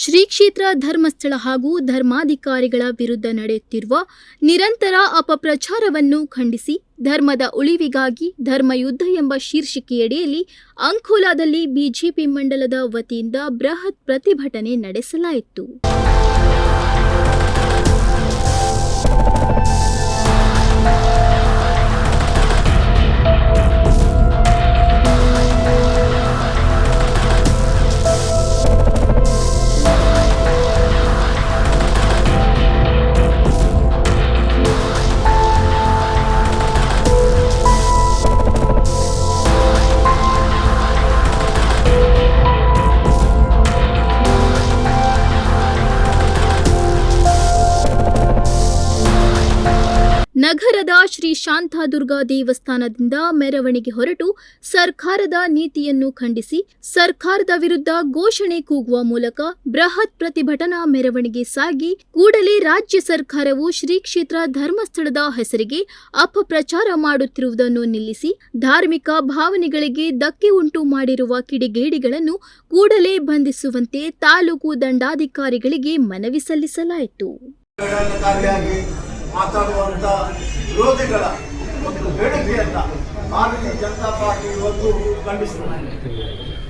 ಶ್ರೀ ಕ್ಷೇತ್ರ ಧರ್ಮಸ್ಥಳ ಹಾಗೂ ಧರ್ಮಾಧಿಕಾರಿಗಳ ವಿರುದ್ಧ ನಡೆಯುತ್ತಿರುವ ನಿರಂತರ ಅಪಪ್ರಚಾರವನ್ನು ಖಂಡಿಸಿ ಧರ್ಮದ ಉಳಿವಿಗಾಗಿ ಧರ್ಮಯುದ್ಧ ಎಂಬ ಶೀರ್ಷಿಕೆಯಡಿಯಲ್ಲಿ ಅಂಕೋಲಾದಲ್ಲಿ ಬಿಜೆಪಿ ಮಂಡಲದ ವತಿಯಿಂದ ಬೃಹತ್ ಪ್ರತಿಭಟನೆ ನಡೆಸಲಾಯಿತು. ನಗರದ ಶ್ರೀ ಶಾಂತಾದುರ್ಗಾ ದೇವಸ್ಥಾನದಿಂದ ಮೆರವಣಿಗೆ ಹೊರಟು ಸರ್ಕಾರದ ನೀತಿಯನ್ನು ಖಂಡಿಸಿ ಸರ್ಕಾರದ ವಿರುದ್ಧ ಘೋಷಣೆ ಕೂಗುವ ಮೂಲಕ ಬೃಹತ್ ಪ್ರತಿಭಟನಾ ಮೆರವಣಿಗೆ ಸಾಗಿ ಕೂಡಲೇ ರಾಜ್ಯ ಸರ್ಕಾರವು ಶ್ರೀ ಕ್ಷೇತ್ರ ಧರ್ಮಸ್ಥಳದ ಹೆಸರಿಗೆ ಅಪಪ್ರಚಾರ ಮಾಡುತ್ತಿರುವುದನ್ನು ನಿಲ್ಲಿಸಿ ಧಾರ್ಮಿಕ ಭಾವನೆಗಳಿಗೆ ಧಕ್ಕೆ ಉಂಟು ಮಾಡಿರುವ ಕಿಡಿಗೇಡಿಗಳನ್ನು ಕೂಡಲೇ ಬಂಧಿಸುವಂತೆ ತಾಲೂಕು ದಂಡಾಧಿಕಾರಿಗಳಿಗೆ ಮನವಿ ಸಲ್ಲಿಸಲಾಯಿತು. ಮಾತಾಡುವಂತ ವಿರೋಧಿಗಳ ಒಂದು ಹೇಳಿಕೆಯನ್ನ ಭಾರತೀಯ ಜನತಾ ಪಾರ್ಟಿ ಇವತ್ತು ಖಂಡಿಸುತ್ತಾರೆ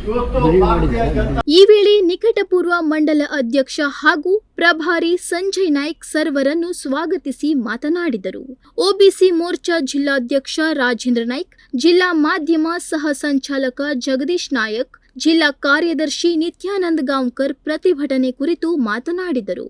ಇವತ್ತು ಭಾರತೀಯ ಜನತಾ ಈ ವೇಳೆ ನಿಕಟಪೂರ್ವ ಮಂಡಲ ಅಧ್ಯಕ್ಷ ಹಾಗೂ ಪ್ರಭಾರಿ ಸಂಜಯ್ ನಾಯ್ಕ್ ಸರ್ವರನ್ನು ಸ್ವಾಗತಿಸಿ ಮಾತನಾಡಿದರು. ಒಬಿಸಿ ಮೋರ್ಚಾ ಜಿಲ್ಲಾಧ್ಯಕ್ಷ ರಾಜೇಂದ್ರ ನಾಯ್ಕ್ ಜಿಲ್ಲಾ ಮಾಧ್ಯಮ ಸಹ ಸಂಚಾಲಕ ಜಗದೀಶ್ ನಾಯಕ್ ಜಿಲ್ಲಾ ಕಾರ್ಯದರ್ಶಿ ನಿತ್ಯಾನಂದ್ ಗಾಂವ್ಕರ್ ಪ್ರತಿಭಟನೆ ಕುರಿತು ಮಾತನಾಡಿದರು.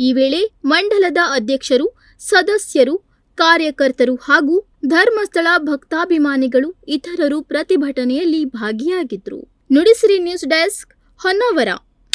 ಈ ವೇಳೆ ಮಂಡಲದ ಅಧ್ಯಕ್ಷರು, ಸದಸ್ಯರು, ಕಾರ್ಯಕರ್ತರು ಹಾಗೂ ಧರ್ಮಸ್ಥಳ ಭಕ್ತಾಭಿಮಾನಿಗಳು ಇತರರು ಪ್ರತಿಭಟನೆಯಲ್ಲಿ ಭಾಗಿಯಾಗಿದ್ದರು. Nudisiri news desk Honnavar.